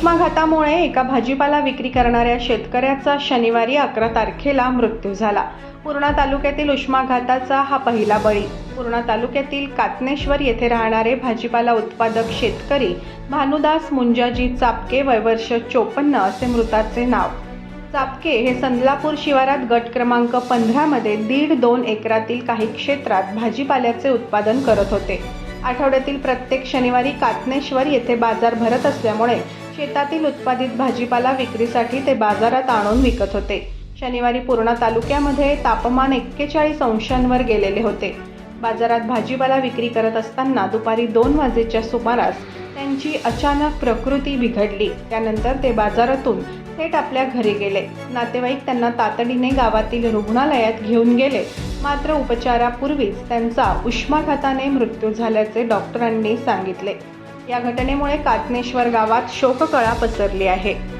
उष्माघातामुळे एका भाजीपाला विक्री करणाऱ्या शेतकऱ्याचा शनिवारी अकरा तारखेला मृत्यू झाला. पूर्णा तालुक्यातील उष्माघाताचा हा पहिला बळी. पूर्णा तालुक्यातील कातनेश्वर येथे राहणारे भाजीपाला उत्पादक शेतकरी भानुदास मुंजाजी चापके वयवर्ष चोपन्न असे मृताचे नाव. चापके हे संदलापूर शिवारात गट क्रमांक पंधरामध्ये दीड दोन एकरातील काही क्षेत्रात भाजीपाल्याचे उत्पादन करत होते. आठवड्यातील प्रत्येक शनिवारी कातनेश्वर येथे बाजार भरत असल्यामुळे शेतातील उत्पादित भाजीपाला विक्रीसाठी ते बाजारात आणून विकत होते. शनिवारी पूर्णा तालुक्यामध्ये तापमान एक्केचाळीस अंशांवर गेलेले होते. बाजारात भाजीपाला विक्री करत असताना दुपारी दोन वाजेच्या सुमारास त्यांची अचानक प्रकृती बिघडली. त्यानंतर ते बाजारातून थेट आपल्या घरी गेले. नातेवाईक त्यांना तातडीने गावातील रुग्णालयात घेऊन गेले. मात्र उपचारापूर्वीच त्यांचा उष्माघाताने मृत्यू झाल्याचे डॉक्टरांनी सांगितले. या घटनेमुळे कातनेश्वर गावात शोककळा पसरली आहे.